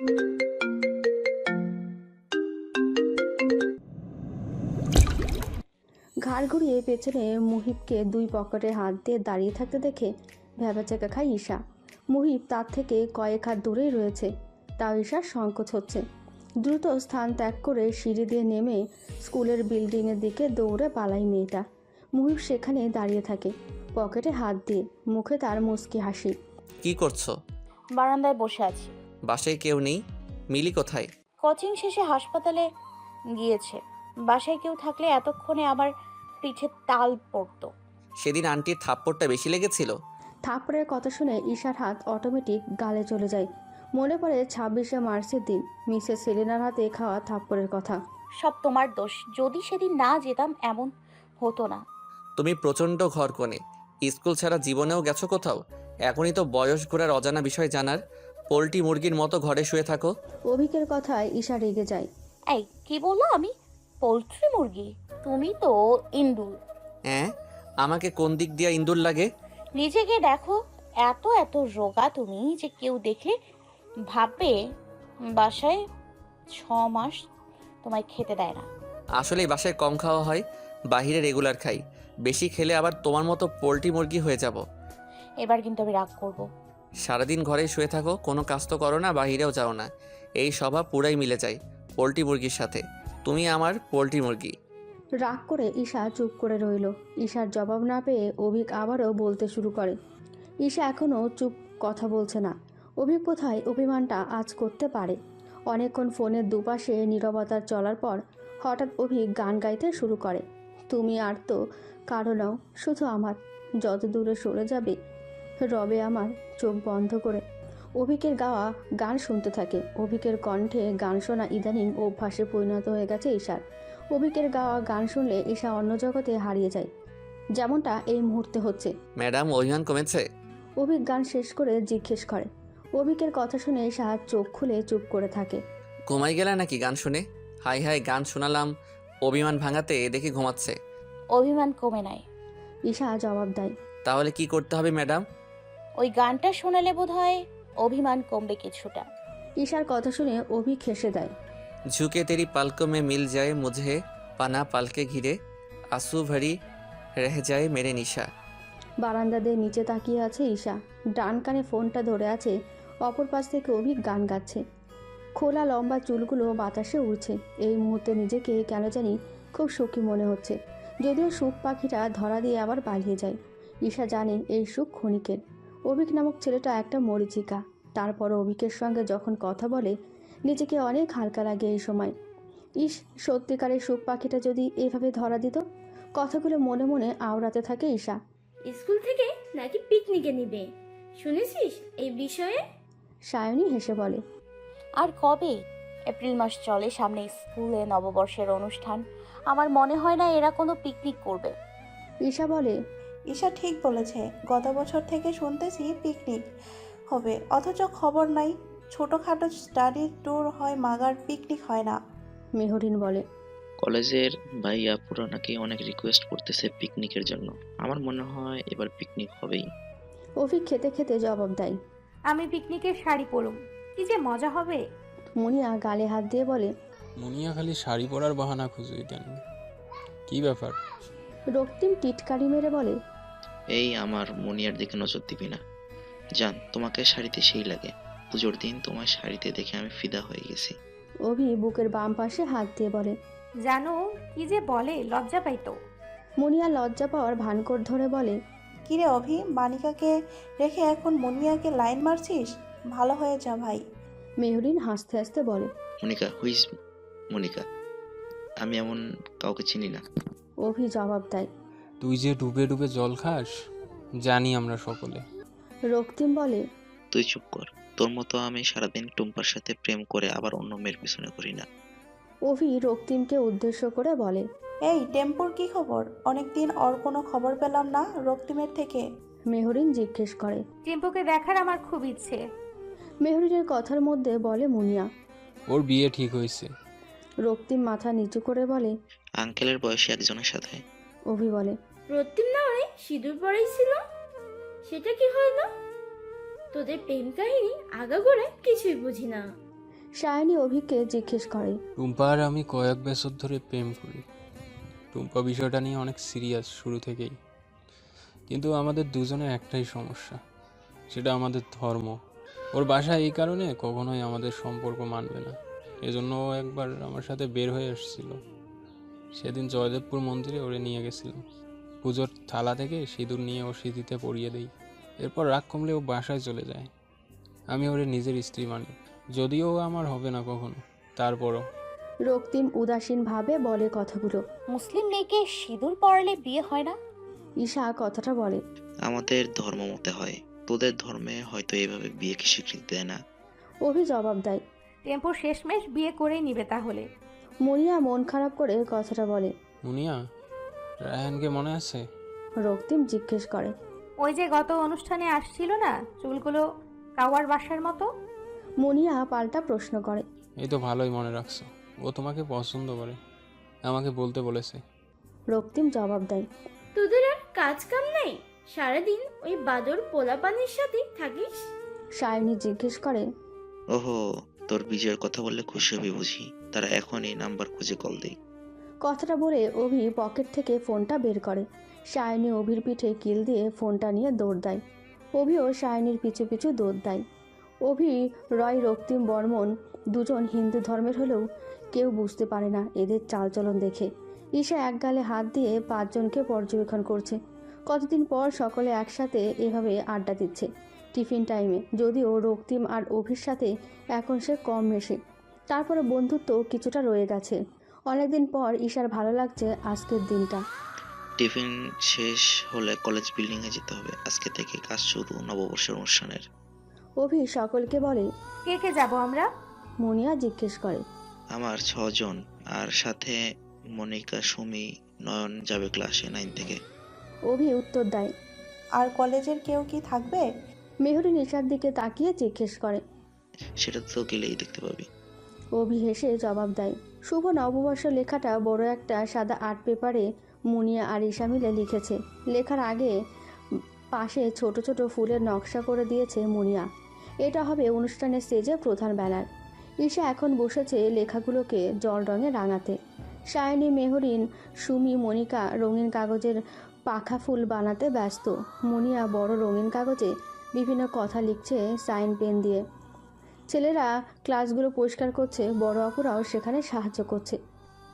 ঘাড় ঘুরিয়ে পেছনে মুহিবকে দুই পকেটে হাত দিয়ে দাঁড়িয়ে থাকতে দেখে ভ্যাবাচাকা খায় ঈশা। মুহিব তার থেকে কয়েক হাত দূরেই রয়েছে। তাও ঈশার সংকোচ হচ্ছে। দ্রুত স্থান ত্যাগ করে সিঁড়ি দিয়ে নেমে স্কুলের বিল্ডিংয়ের দিকে দৌড়ে পালায় মেয়েটা। মুহিব সেখানে দাঁড়িয়ে থাকে পকেটে হাত দিয়ে মুখে তার মুচকি হাসি। কি করছ? বারান্দায় বসে আছি। বাসায় কেউ নেই মিলি কোথায়? কোচিং শেষে হাসপাতালে গিয়েছে। বাসায় কেউ থাকলে এতক্ষণে আমার পিঠে তাল পড়তো। সেদিন আন্টির থাপ্পড়টা বেশি লেগেছিল? থাপড়ের কথা শুনে ঈশার হাত অটোমেটিক গালে চলে যায়। মনে পড়ে ছাব্বিশে মার্চের দিন মিসেস সেলিনার হাতে খাওয়া থাপ্পড়ের কথা। সব তোমার দোষ। যদি সেদিন না যেতাম এমন হতো না। তুমি প্রচণ্ড ঘর কোণে স্কুল ছাড়া জীবনেও গেছো কোথাও? এখনই তো বয়স ঘোরার অজানা বিষয় জানার পোলট্রি মুরগির মতো ঘরে শুয়ে থাকো। অভিকের কথায় ঈশা রেগে যায়। এই কি বলল আমি? পোলট্রি মুরগি? তুমি তো ইন্দুর। হ্যাঁ আমাকে কোন দিক দিয়ে ইন্দুর লাগে? নিজেকে দেখো এত এত রোগা তুমি যে কেউ দেখে ভাববে বাসায় ছ মাস তোমায় খেতে দেয় না। আসলে বাসায় কম খাওয়া হয় বাইরে রেগুলার খাই। বেশি খেলে আবার তোমার মতো পোলট্রি মুরগি হয়ে যাব। এবার কিন্তু আমি রাগ করব। সারাদিন ঘরে শুয়ে থাকো, কোনো কাজ তো করো না, বাহিরেও যাও না। এই স্বভাব পুরাই মিলে যায় পোলট্রি মুরগির সাথে। তুমি আমার পোলট্রি মুরগি। রাগ করে ঈশা চুপ করে রইল। ঈশার জবাব না পেয়ে অভিক আবারও বলতে শুরু করে। ঈশা এখনও চুপ কথা বলছে না। অভিক কোথায়? অভিমানটা আজ করতে পারে। অনেকক্ষণ ফোনের দুপাশে নীরবতার চলার পর হঠাৎ অভিক গান গাইতে শুরু করে। তুমি আর তো কারও নাও, শুধু আমার। যত দূরে সরে যাবে রবে আমার চোখ বন্ধ করে। অভিকের গাওয়া গান শুনতে থাকে। অভিকের কণ্ঠে গান শোনা ইদানিং অভ্যাসে পরিণত হয়ে গেছে ঈশার। অভিকের গাওয়া গান শুনলে ঈশা অন্য জগতে হারিয়ে যায়। যেমনটা এই মুহূর্তে হচ্ছে। ম্যাডাম অভিমান কমেছে? অভিক গান শেষ করে জিজ্ঞেস করে। অভিকের কথা শুনে ঈশা চোখ খুলে চুপ করে থাকে। ঘুমাই গেলে নাকি গান শুনে? হাই হাই গান শোনালাম। অভিমান ভাঙাতে দেখি ঘুমাচ্ছে। অভিমান কমে নাই। ঈশা জবাব দেয়। তাহলে কি করতে হবে ম্যাডাম? ওই গানটা শোনালে বোধ হয় অভিমান কমবে কিছুটা ঈশার কথা শুনে অভিক হেসে দেয় झुके तेरी पलकों में मिल जाए मुझे पना पल के घिरे आंसू भरी रह जाए मेरे निशा বারান্দা দিয়ে নিচে তাকিয়ে আছে ঈশা ডান কানে ফোনটা ধরে আছে অপর পাশ থেকে অভিক গান গাচ্ছে খোলা লম্বা চুলগুলো বাতাসে উড়ছে এই মুহূর্তে নিজেকে কেন জানি খুব সুখী মনে হচ্ছে যদিও সুখ পাখিটা ধরা দিয়ে আবার পালিয়ে যায় ঈশা জানে এই সুখ ক্ষণিকের অভিক নামক ছেলেটা একটা মরিচিকা। তারপর অভিকের সঙ্গে যখন কথা বলে নিজেকে অনেক হালকা লাগে এই সময়। ইস সত্যিকারের সুখ পাখিটা যদি এভাবে ধরা দিত? কথাগুলো মনে মনে আওড়াতে থাকে ঈশা। স্কুল থেকে নাকি পিকনিকে নিবে? শুনেছিস এই বিষয়ে? সায়নী হেসে বলে আর কবে? এপ্রিল মাস চলে সামনে স্কুলে নববর্ষের অনুষ্ঠান। আমার মনে হয় না এরা কোনো পিকনিক করবে। ঈশা বলে ঈশা ঠিক বলেছে গত বছর থেকে শুনতেছি পিকনিক হবে অথচ খবর নাই ছোটোখাটো স্টাডি ট্যুর হয় মাগার পিকনিক হয় না। মেহরিন বলে কলেজের ভাইয়া পুরো নাকি অনেক রিকোয়েস্ট করতেছে পিকনিকের জন্য। আমার মনে হয় এবার পিকনিক হবেই। অভিক খেতে খেতে জবাব দেয় আমি পিকনিকের শাড়ি পরুম কি যে মজা হবে। মুনিয়া গালে হাত দিয়ে বলে মুনিয়া খালি শাড়ি পরার বাহানা খুঁজে দেন কি ব্যাপার? রক্তিম টিটকারি মেরে বলে এই আমার মনিয়ার দিকে নজর দিবি না। জান তোমাকে শাড়িতে সেই লাগে। পুজোর দিন তোমার শাড়িতে দেখে আমি ফিদা হয়ে গেছি। অভি বুকের বাম পাশে হাত দিয়ে বলে জানো কি যে বলে লজ্জা পাইতো মুনিয়া লজ্জা পাওয়ার ভান ভানকর ধরে বলে কিরে অভি বানিকাকে রেখে এখন মুনিয়াকে লাইন মারছিস? ভালো হয়ে যা ভাই। মেহরিন হাসতে হাসতে বলে মনিকা হুইস মনিকা। আমি এমন কাউকে চিনি না। অভি জবাব দেয়। তুই যে ডুবে ডুবে জল খাস জানি আমরা সকলে। রক্তিম বলে তুই চুপ কর তোর মতো আমি সারাদিন টুম্পার সাথে প্রেম করে আবার অন্য মেয়ের পিছনে করি না। অভি রক্তিমকে উদ্দেশ্য করে বলে এই টেম্পুর কি খবর? অনেকদিন ওর কোনো খবর পেলাম না রক্তিমের থেকে। মেহরিন জিজ্ঞেস করে টিম্পুকে দেখার আমার খুব ইচ্ছে। মেহরিনের কথার মধ্যে বলে মুনিয়া ওর বিয়ে ঠিক হয়েছে। রক্তিম মাথা নিচু করে বলে আঙ্কেলের বয়সী একজনের সাথে। অভি বলে রক্তিম না অনেক সিঁদুর পরেই ছিল? সেটা কি হইল? তোদের প্রেম কাহিনী আগাগোড়া কিছুই বুঝি না। সায়নী অভিককে জিজ্ঞেস করে টুম্পা আর আমি কয়েক বছর ধরে প্রেম করি। টুম্পা বিষয়টা নিয়ে অনেক সিরিয়াস শুরু থেকেই। কিন্তু আমাদের দুজনের একটাই সমস্যা সেটা আমাদের ধর্ম। ওর বাসা এই কারণে কখনোই আমাদের সম্পর্ক মানবে না। এজন্য ও একবার আমার সাথে বের হয়ে এসেছিল। সেদিন জয়দেবপুর মন্দিরে ওরে নিয়ে গেছিলাম। পুজোর থালা থেকে সিঁদুর নিয়ে ও সিঁথিতে পরিয়ে দেই। এরপর রাগ কমলে ও বাসায় চলে যায়। আমি ওরে নিজের স্ত্রী মানি। যদিও আমার হবে না কখনো। তারপরও। রক্তিম উদাসীনভাবে বলে কথাগুলো। মুসলিম মেয়েকে সিঁদুর পরালে বিয়ে হয় না? ঈশা কথাটা বলে। আমাদের ধর্ম মতে হয়। তোদের ধর্মে হয়তো এভাবে বিয়েকে স্বীকৃতি দেয় না। অভি জবাব দেয়। টেম্পো শেষমেশ বিয়ে করেই নিবে তাহলে। মুনিয়া মন খারাপ করে কথাটা বলে। মুনিয়া রায়হানকে মনে আছে? রক্তিম জিজ্ঞেস করে। ওই যে গত অনুষ্ঠানে আসছিল না চুলগুলো কাওয়ার বাসার মতো? মুনিয়া পাল্টা প্রশ্ন করে। এই তো ভালোই মনে রাখছো। ও তোমাকে পছন্দ করে আমাকে বলতে বলেছে। রক্তিম জবাব দেয়। তোদের আর কাজ কাম নেই? সারাদিন ওই বাদর পোলাপানির সাথে থাকিস? সায়নী জিজ্ঞেস করে। ওহো তোর বিজয়ের কথা বললে খুশি হবি বুঝি। তারা এখন এই নাম্বার খুঁজে কল দেই। কথাটা বলে অভি পকেট থেকে ফোনটা বের করে। সায়নী অভির পিঠে কিল দিয়ে ফোনটা নিয়ে দৌড় দেয়। অভিও সায়নীর পিছু পিছু দৌড় দেয়। অভি, রয়, রক্তিম, বর্মন দুজন হিন্দু ধর্মের হলেও কেউ বুঝতে পারে না এদের চালচলন দেখে। ঈশা এক গালে হাত দিয়ে পাঁচজনকে পর্যবেক্ষণ করছে। কতদিন পর সকলে একসাথে এভাবে আড্ডা দিচ্ছে। টিফিন টাইমে। যদিও রক্তিম আর অভির সাথে এখন সে কম মেশে তারপরে বন্ধুত্ব কিছুটা রয়ে গেছে। অনেকদিন পর ঈশার ভালো লাগছে আজকের দিনটা। টিফিন শেষ হলে কলেজ বিল্ডিং এ যেতে হবে। আজকে থেকে কাজ শুরু নববর্ষের অনুষ্ঠানের। অভি সকলকে বলে কে কে যাব আমরা? মনিয়া জিজ্ঞেস করে। আমার ছজন আর সাথে মনিকা সুমি নয়ন যাবে ক্লাসে নাইন থেকে। অভি উত্তর দেয় আর কলেজের কেউ কি থাকবে? মেহরিন ঈশার দিকে তাকিয়ে জিজ্ঞেস করে। সেটা তো গেলেই দেখতে পাবি। অভি হেসে জবাব দেয়। শুভ নববর্ষ লেখাটা বড় একটা সাদা আর্ট পেপারে মুনিয়া আর ঈশা মিলে লিখেছে। লেখার আগে পাশে ছোট ছোট ফুলের নকশা করে দিয়েছে মুনিয়া। এটা হবে অনুষ্ঠানের স্টেজে প্রধান ব্যানার। ঈশা এখন বসেছে লেখাগুলোকে জল রঙে রাঙাতে। সায়নী মেহরিন সুমি মনিকা রঙিন কাগজের পাখা ফুল বানাতে ব্যস্ত। মুনিয়া বড় রঙিন কাগজে বিভিন্ন কথা লিখছে সাইন পেন দিয়ে। ছেলেরা ক্লাসগুলো পরিষ্কার করছে বড় অপুরাও সেখানে সাহায্য করছে।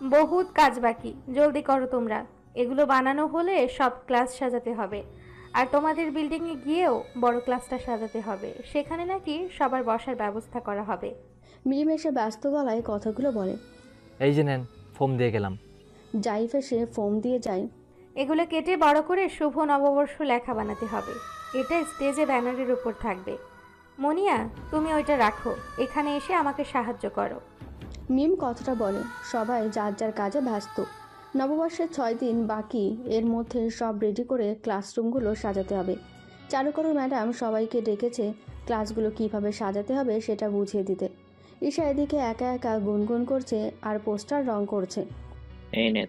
বহুত কাজ বাকি জলদি করো তোমরা। এগুলো বানানো হলে সব ক্লাস সাজাতে হবে। আর তোমাদের বিল্ডিংয়ে গিয়েও বড় ক্লাসটা সাজাতে হবে। সেখানে নাকি সবার বসার ব্যবস্থা করা হবে। মিলেমিশে ব্যস্ত গলায় কথাগুলো বলে। এই যে নেন ফোম দিয়ে গেলাম। জাইফ এসে ফোম দিয়ে যায়। এগুলো কেটে বড় করে শুভ নববর্ষ লেখা বানাতে হবে। এটা স্টেজে ব্যানারের উপর থাকবে। মনিয়া তুমি ওইটা রাখো। এখানে এসে আমাকে সাহায্য করো। মিম কথাটা বলে সবাই যার যার কাজে ব্যস্ত। নববর্ষের ছয় দিন বাকি এর মধ্যে সব রেডি করে ক্লাসরুমগুলো সাজাতে হবে। চারুকরু ম্যাডাম সবাইকে ডেকেছে ক্লাসগুলো কীভাবে সাজাতে হবে সেটা বুঝিয়ে দিতে। ঈশা এদিকে একা একা গুনগুন করছে আর পোস্টার রং করছে। এই নে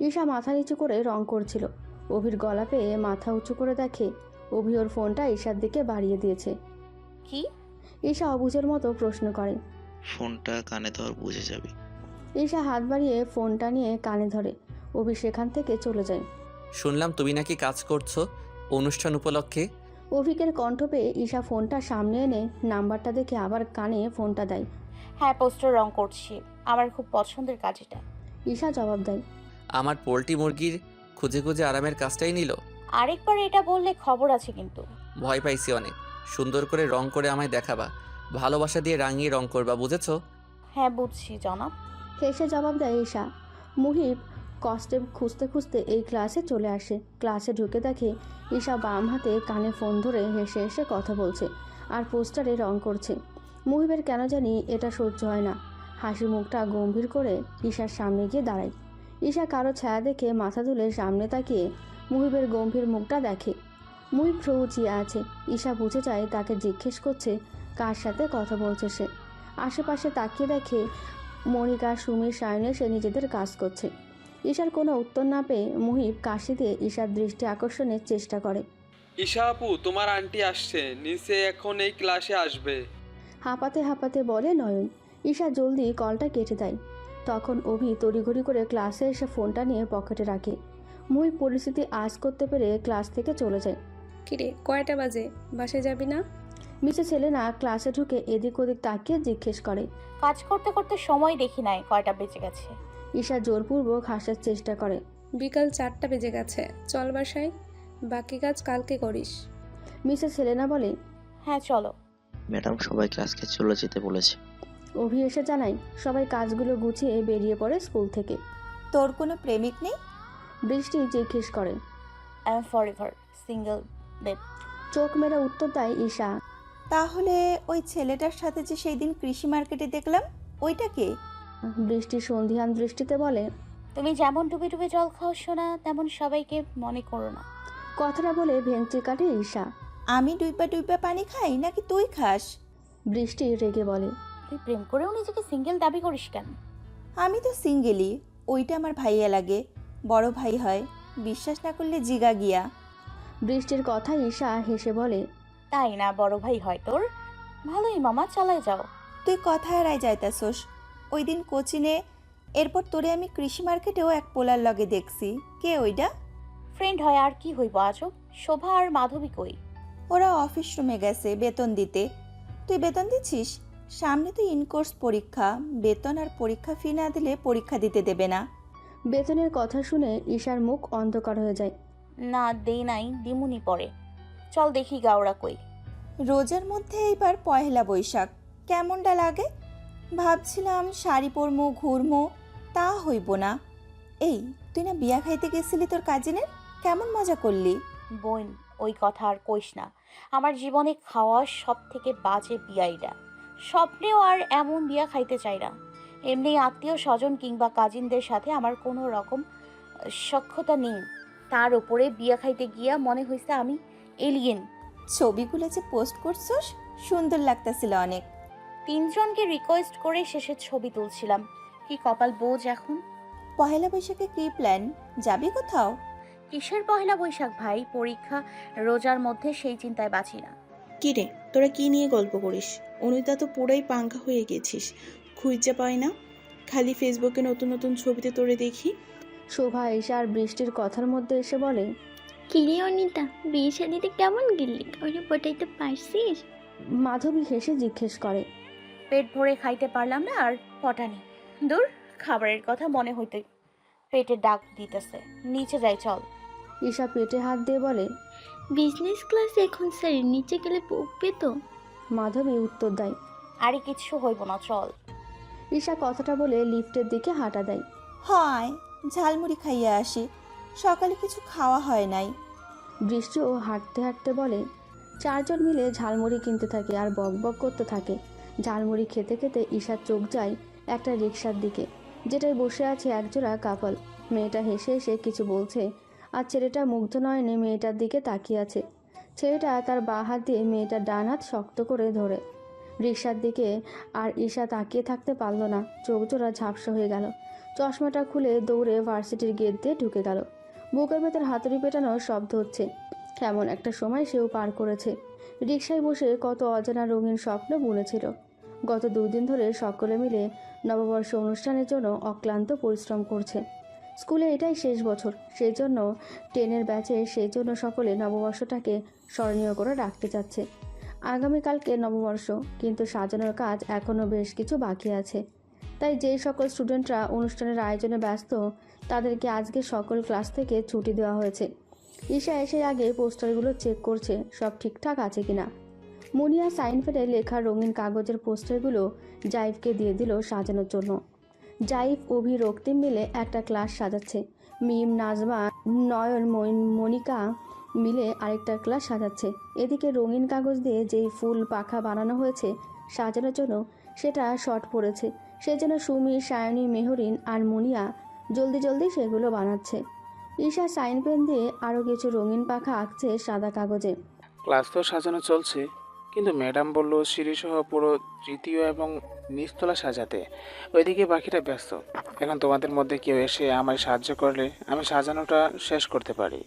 ঈশা মাথা নিচু করে রং করছিল। অভির গলা পেয়ে মাথা উঁচু করে দেখে অভি ওর ফোনটা ঈশার দিকে বাড়িয়ে দিয়েছে। কি? ঈশা অবুঝের মতো প্রশ্ন করে। ফোনটা কানে ধর বুঝে যাবি। ঈশা হাত বাড়িয়ে ফোনটা নিয়ে কানে ধরে। অভি সেখান থেকে চলে যায়। শুনলাম তুমি নাকি কাজ করছ অনুষ্ঠান উপলক্ষে। অভিকের কণ্ঠ পেয়ে ঈশা ফোনটা সামনে এনে নাম্বারটা দেখে আবার কানে ফোনটা দেয়। হ্যাঁ পোস্টার রং করছি। আমার খুব পছন্দের কাজ এটা। ঈশা জবাব দেয়। আমার পোলট্রি মুরগির খুঁজে খুঁজে আরামের কাজটাই নিল। আরেকবার এটা বললে খবর আছে কিন্তু। ভয় পাইছি অনেক। সুন্দর করে রং করে আমায় দেখাবা। ভালোবাসা দিয়ে রাঙিয়ে রং করবা বুঝেছ? হ্যাঁ বুঝছি জনাব। হেসে জবাব দেয় ঈশা। মুহিব কষ্টে খুঁজতে খুঁজতে এই ক্লাসে চলে আসে। ক্লাসে ঢুকে দেখে ঈশা বাম হাতে কানে ফোন ধরে হেসে হেসে কথা বলছে আর পোস্টারে রং করছে। মুহিবের কেন জানি এটা সহ্য হয় না। হাসি মুখটা গম্ভীর করে ঈশার সামনে গিয়ে দাঁড়ায়। ঈশা কারও ছায়া দেখে মাথা তুলে সামনে তাকিয়ে মুহিবের গম্ভীর মুখটা দেখে। মুহিব প্রভু চেয়ে আছে। ঈশা বুঝে যায় তাকে জিজ্ঞেস করছে কার সাথে কথা বলছে সে। আশেপাশে তাকিয়ে দেখে মনিকা সুমির সায়নে সে নিজেদের কাজ করছে। ঈশার কোনো উত্তর না পেয়ে মুহিব কাশি দিয়ে ঈশার দৃষ্টি আকর্ষণের চেষ্টা করে। ঈশা আপু তোমার আন্টি আসছে। নিচে এখন এই ক্লাসে আসবে। হাঁপাতে হাঁপাতে বলে নয়ন। ঈশা জলদি কলটা কেটে দেয়। তখন অভি তড়িঘড়ি করে ক্লাসে এসে ফোনটা নিয়ে পকেটে রাখে। মুই পরিস্থিতি আজ করতে পেরে ক্লাস থেকে চলে যায় কিরে কয়টা বাজে? বাসায় যাবি না? মিসেস সেলেনা ক্লাসে ঢুকে এদিক ওদিক তাকিয়ে জিজ্ঞেস করে। কাজ করতে করতে সময় দেখি নাই কয়টা বেঁচে গেছে। ঈশা জোরপূর্বক হাসার চেষ্টা করে। বিকাল চারটা বেজে গেছে চল বাসায়। বাকি কাজ কালকে করিস। মিসেস সেলেনা বলে হ্যাঁ চলো। ম্যাডাম সবাই ক্লাসকে চলে যেতে বলেছে। অভি এসে জানায় সবাই কাজগুলো গুছিয়ে বেরিয়ে পড়ে স্কুল থেকে। তোর কোনো প্রেমিক নেই? বৃষ্টি জিজ্ঞেস করে। I am forever single bed চোখ মেরে উত্তর দেয় ঈশা। তাহলে ওই ছেলেটার সাথে যে সেই দিন কৃষি মার্কেটে দেখলাম ওইটা কে? বৃষ্টি সন্ধিহান দৃষ্টিতে বলে তুমি যেমন ডুবে ডুবে জল খাও শোনা তেমন সবাইকে মনে করো না। কথাটা বলে ভেঙচি কাটে ঈশা। আমি ডুইবা ডুইবা পানি খাই নাকি তুই খাস? বৃষ্টি রেগে বলে তুই প্রেম করেও নিজেকে সিঙ্গেল দাবি করিস কেন? আমি তো সিঙ্গেলই ওইটা আমার ভাইয়া লাগে। বড় ভাই হয় বিশ্বাস না করলে জিগা গিয়া। বৃষ্টির কথা ঈশা হেসে বলে তাই না বড় ভাই হয় তোর? ভালোই মামা চালায় যাও। তুই কথা এড়াই যাইতাছোস। ওই দিন কোচিনে এরপর তোরে আমি কৃষি মার্কেটেও এক পোলার লগে দেখছি। কে ওইটা ফ্রেন্ড হয় আর কি হইব আজও শোভা আর মাধবী কই? ওরা অফিস রুমে গেছে বেতন দিতে। তুই বেতন দিচ্ছিস? সামনে তো ইনকোর্স পরীক্ষা। বেতন আর পরীক্ষা ফি না দিলে পরীক্ষা দিতে দেবে না। বেতনের কথা শুনে ঈশার মুখ অন্ধকার হয়ে যায়। না দেই নাই দিমুনি পরে। চল দেখি গাওড়া কই। রোজার মধ্যে এইবার পয়লা বৈশাখ কেমনটা লাগে? ভাবছিলাম শাড়ি পরমো ঘুরমো তা হইব না। এই তুই না বিয়া খাইতে গেছিলি তোর কাজিনের? কেমন মজা করলি? বোন ওই কথা আর কইস না। আমার জীবনে খাওয়া সব থেকে বাজে বিয়াইটা স্বপ্নেও আর এমন বিয়া খাইতে চাই না। এমনি আত্মীয় স্বজন কিংবা কাজিনদের সাথে আমার কোনো রকম সখ্যতা নেই। তার উপরে বিয়া খাইতে গিয়া মনে হয়েছে আমি এলিয়েন ছবিগুলো যে পোস্ট করছস সুন্দর লাগতেছিল অনেক। তিনজনকে রিকোয়েস্ট করে শেষে ছবি তুলছিলাম। কি কপাল বোঝ এখন? পহেলা বৈশাখে কি প্ল্যান যাবি কোথাও? কিসের পহেলা বৈশাখ ভাই? পরীক্ষা রোজার মধ্যে সেই চিন্তায় বাঁচি না। কি রে তোরা কি নিয়ে গল্প করিস? অনুতা তো পুরাই পাঙ্খা হয়ে গেছিস। খুঁজে পাই না। খালি ফেসবুকে নতুন নতুন ছবিতে তোরে দেখি। শোভা ঈশা আর বৃষ্টির কথার মধ্যে এসে বলে কিরে অনিতা বিয়ে শাদিতে কেমন গেলি? ওরে পটাইতে পারছিস। মাধবী হেসে জিজ্ঞেস করে পেট ভরে খাইতে পারলাম না আর পটানি। দূর খাবারের কথা মনে হইতে পেটে ডাক দিতেছে। নিচে যাই চল। ঈশা পেটে হাত দিয়ে বলে বিজনেস ক্লাস এখন স্যার নিচে গেলে বকবে তো? মাধবী উত্তর দেয় আরে কিচ্ছু হইব না চল। ঈশা কথাটা বলে লিফটের দিকে হাঁটা দেয়। হয় ঝালমুড়ি খাইয়া আসি। সকালে কিছু খাওয়া হয় নাই। বৃষ্টিও হাঁটতে হাঁটতে বলে চারজন মিলে ঝালমুড়ি কিনতে থাকে আর বক বক করতে থাকে। ঝালমুড়ি খেতে খেতে ঈশার চোখ যায় একটা রিক্সার দিকে যেটায় বসে আছে একজোড়া কাপল। মেয়েটা হেসে হেসে কিছু বলছে আর ছেলেটা মুগ্ধ নয়নে মেয়েটার দিকে তাকিয়ে আছে। ছেলেটা তার বাঁ হাত দিয়ে মেয়েটার ডান হাত শক্ত করে ধরে। রিক্সার দিকে আর ঈশা তাকিয়ে থাকতে পারল না। চোখ জোড়া ঝাপসা হয়ে গেল। চশমাটা খুলে দৌড়ে ভার্সিটির গেট দিয়ে ঢুকে গেল। বুকের ভেতর হাতুড়ি পেটানোর শব্দ হচ্ছে। কেমন একটা সময় সেও পার করেছে। রিক্সায় বসে কত অজানা রঙিন স্বপ্ন বুনেছিল। গত দুদিন ধরে সকলে মিলে নববর্ষ অনুষ্ঠানের জন্য অক্লান্ত পরিশ্রম করছে। স্কুলে এটাই শেষ বছর। সেই জন্য টেনের ব্যাচে সেই জন্য সকলে নববর্ষটাকে স্মরণীয় করে রাখতে চাচ্ছে। আগামীকালকে নববর্ষ, কিন্তু সাজানোর কাজ এখনও বেশ কিছু বাকি আছে। তাই যেই সকল স্টুডেন্টরা অনুষ্ঠানের আয়োজনে ব্যস্ত, তাদেরকে আজকে সকল ক্লাস থেকে ছুটি দেওয়া হয়েছে। ঈশা এসে আগে পোস্টারগুলো চেক করছে, সব ঠিকঠাক আছে কিনা। মুনিয়া সাইন ফেলে লেখা রঙিন কাগজের পোস্টারগুলো জাইফকে দিয়ে দিল সাজানোর জন্য। জাইফ, অভি, রক্তিম মিলে একটা ক্লাস সাজাচ্ছে। মিম, নাজমা, নয়ন মনিকা মিলে আরেকটা ক্লাস সাজাচ্ছে। এদিকে রঙিন কাগজ দিয়ে যেই ফুল পাখা বানানো হয়েছে, সাজানোর জন্য সেটা শর্ট পড়েছে। সেজন্য সুমি, সায়নী, মেহরিন আর মুনিয়া জলদি জলদি সেগুলো বানাচ্ছে। ঈশা সাইন পেন দিয়ে আরও কিছু রঙিন পাখা আঁকছে সাদা কাগজে। ক্লাস তো সাজানো চলছে, কিন্তু ম্যাডাম বলল সিঁড়িসহ পুরো তৃতীয় এবং নিচতলা সাজাতে। ওইদিকে বাকিটা ব্যস্ত। এখন তোমাদের মধ্যে কেউ এসে আমায় সাহায্য করলে আমি সাজানোটা শেষ করতে পারি।